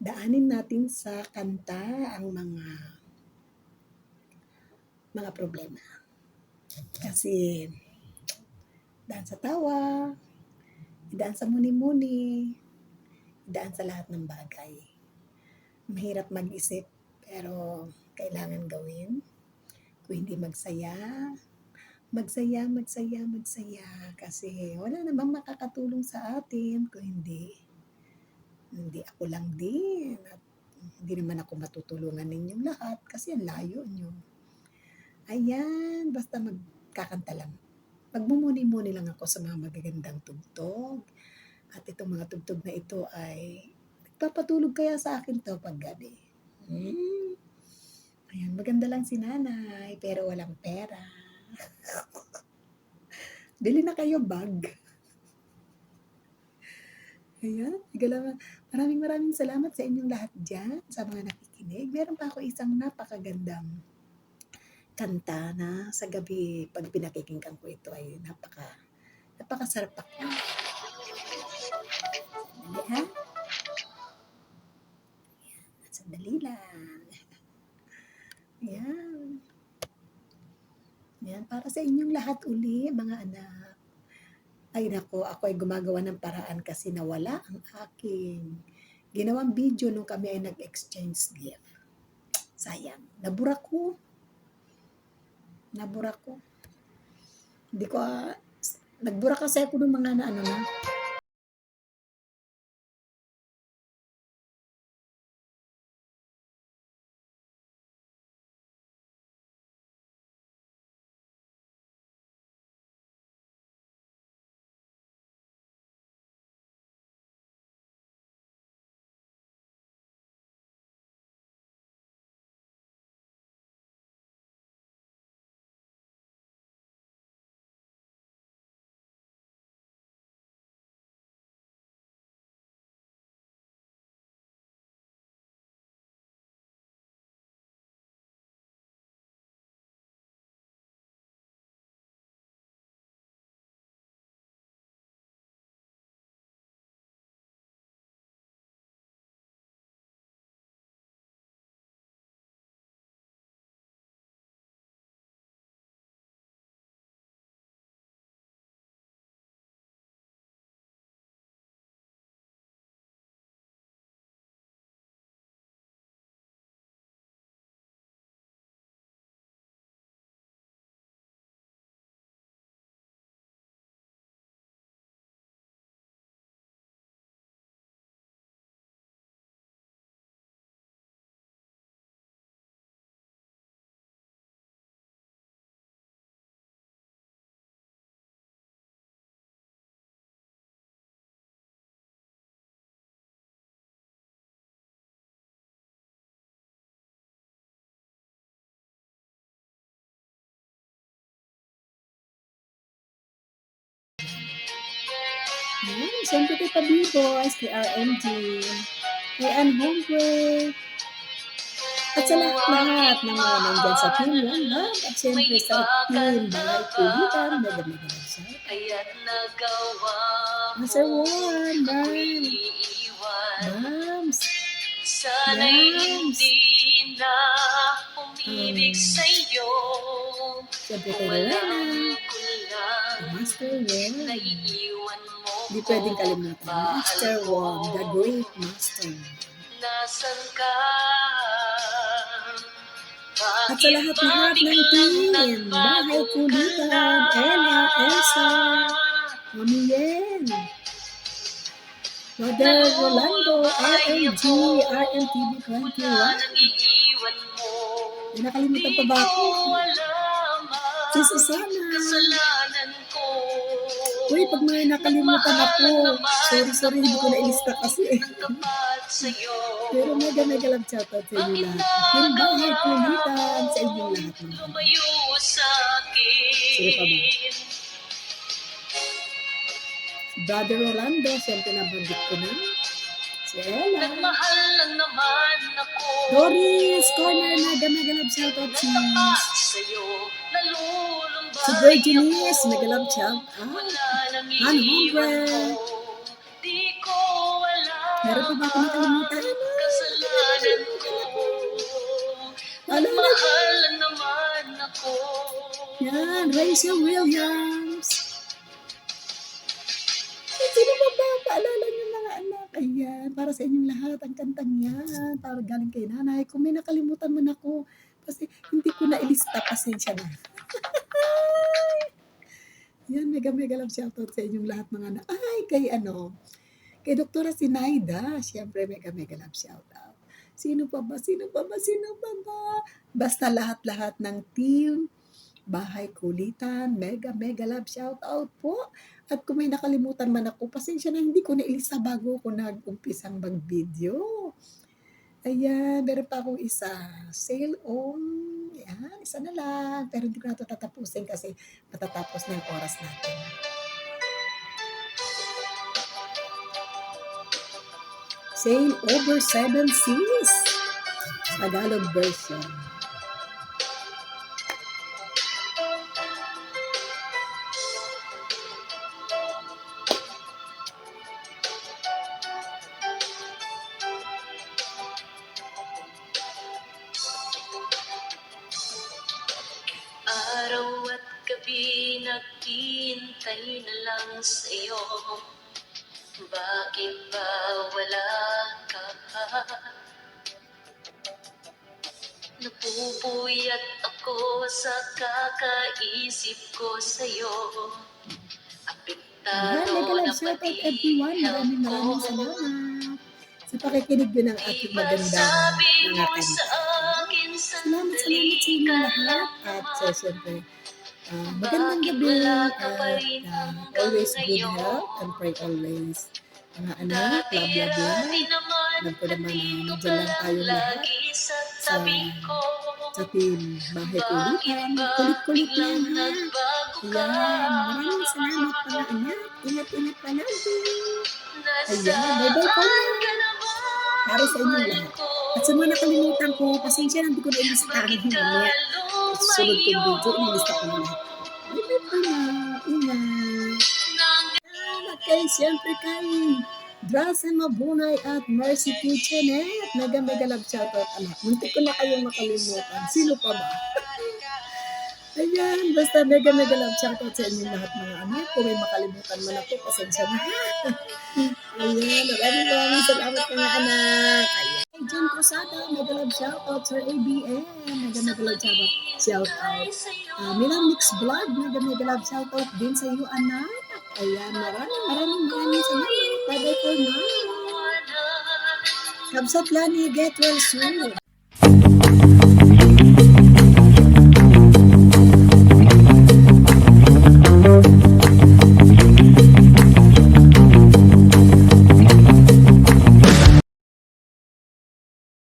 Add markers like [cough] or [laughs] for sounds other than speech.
daanin natin sa kanta ang mga mga problema. Kasi daan sa tawa, daan sa muni-muni, daan sa lahat ng bagay. Mahirap mag-isip pero kailangan gawin. Kung hindi magsaya, magsaya, magsaya, magsaya. Kasi wala namang makakatulong sa atin kung hindi hindi ako lang din at hindi naman ako matutulungan ninyong lahat kasi ang layo nyo. Ayan, basta magkakanta lang. Magmumuni-muni lang ako sa mga magagandang tugtog. At itong mga tugtog na ito ay nagpapatulog kaya sa akin to pag gabi. Hmm. Ayan, maganda lang si nanay, pero walang pera. [laughs] Bili na kayo bag. Ayan, galaw- maraming maraming salamat sa inyong lahat dyan, sa mga nakikinig. Meron pa ako isang napakagandang kanta na sa gabi, pag pinakikinggan ko ito ay napaka, napakasarap ako. Sandali ha? Ayan, sandali lang. Ayan. Ayan, para sa inyong lahat uli, mga anak. Ay nako, ako ay gumagawa ng paraan kasi nawala ang aking ginawang video nung kami ay nag-exchange gift. Sayang. Nabura ko. Nabura ko. Hindi ko, ah, nagbura kasi ako ng mga na ano na. Siyempre kay Pabiboys, kay RMG, kay Ann Hombre, at sa lahat-lahat ng mga nandyan sa Team One Love, at siyempre sa Team Bahay Kulitan, nagamigan siya. Master Bam, iiwan Bams, Sana'y hindi na umibig sa'yo. Siyempre kay kay Master One. Naiiwan mo Hindi pwedeng kalimutan. Master One, the great Master. Nasaan ka? At sa lahat-lahat ng team, Bahay Kulitan, Ella, Elsa, Mami Yen, Mother Rolando, RMG, RMTV21. Nang iiwan mo May nakalimutan pa ba ako? Si Susana. Uy, pag may nakalimutan ako, sorry, sorry, hindi ko na-ilista kasi. Pero mega mega love shoutout sa inyo lahat. Yung Bahay Kulitan sa inyong lahat. Lumayo sa Sino pa ba? akin Brother Rolando, siyempre nabanggit ko na. Si Ella. Nagmahal lang naman ako Doris Corner, mega mega love shoutout sis. Natapat sa'yo Nalulumbay Si Virginis, ako. mega love shout out. Wala nang Ano, ko alam Meron pa ba ako nakalimutan? Ano na? Mahal naman ako. Yan, Rachel Williams. Sino ba ba? Paalala niyo mga anak. Ayan, para sa inyong lahat ang kantang yan. Para galing kay nanay. Kung may nakalimutan man ako, kasi hindi ko na ilista, pasensya na. [laughs] yan, mega mega love shoutout sa inyong lahat mga anak. Ay, kay ano, kay Doktora Sinaida. Siyempre, mega mega love shoutout. Sino pa ba? Sino pa ba? Sino pa ba? Basta lahat-lahat ng team, bahay kulitan, mega mega love shout out po. At kung may nakalimutan man ako, pasensya na hindi ko nailista bago ko nag-umpisang mag-video. Ayan, meron pa akong isa. Sail on. Ayan, isa na lang. Pero hindi ko na ito tatapusin kasi matatapos na yung oras natin. Sail over seven seas. Tagalog version. Naghihintay na lang sa'yo Bakit ba wala ka pa? Napupuyat ako sa kakaisip ko sa'yo Apektado na pati health ko. sa pakikinig din ng ating Ipasabi mga sa kanta. Salamat, salamat sa inyo lahat. At naman. so, ah, magandang gabi at pa ah, hanggang always good health and pray always. Mga anak, love. Dati-dati naman, Alam ko naman na nandito nandiyan lang ka tayong lahat lagi sa sa, team Bahay Kulitan. Kulit-kulit lang ha. Ayan, maraming salamat mga anak. Ingat-ingat palagi. Nasaan Ayan, bye-bye po. na? Para sa inyong lahat. At sa mga nakalimutan ko, pasensya na hindi ko na-ilistahan Bakit susunod kong video, inilista ko na lahat. Po na. At kay, siyempre kay Drasen Mabunay at Mercy Kitchenette. Mega mega love shoutout anak. Muntik ko na kayong makalimutan. Sino pa ba? Ayan, basta mega mega love shoutout sa inyong lahat mga anak. Kung may makalimutan man ako, pasensya na. Ayan, maraming maraming salamat mga anak. Ayan. John Cruzada, mega love shoutout. Sir ABM, mega mega love shoutout. Shoutout. Uh, Milan Mix Vlog, mega mega love shoutout din sa iyo anak. Ayan, maraming maraming maraming salamat. Bye-bye for now. Kamsat Lani, get well soon.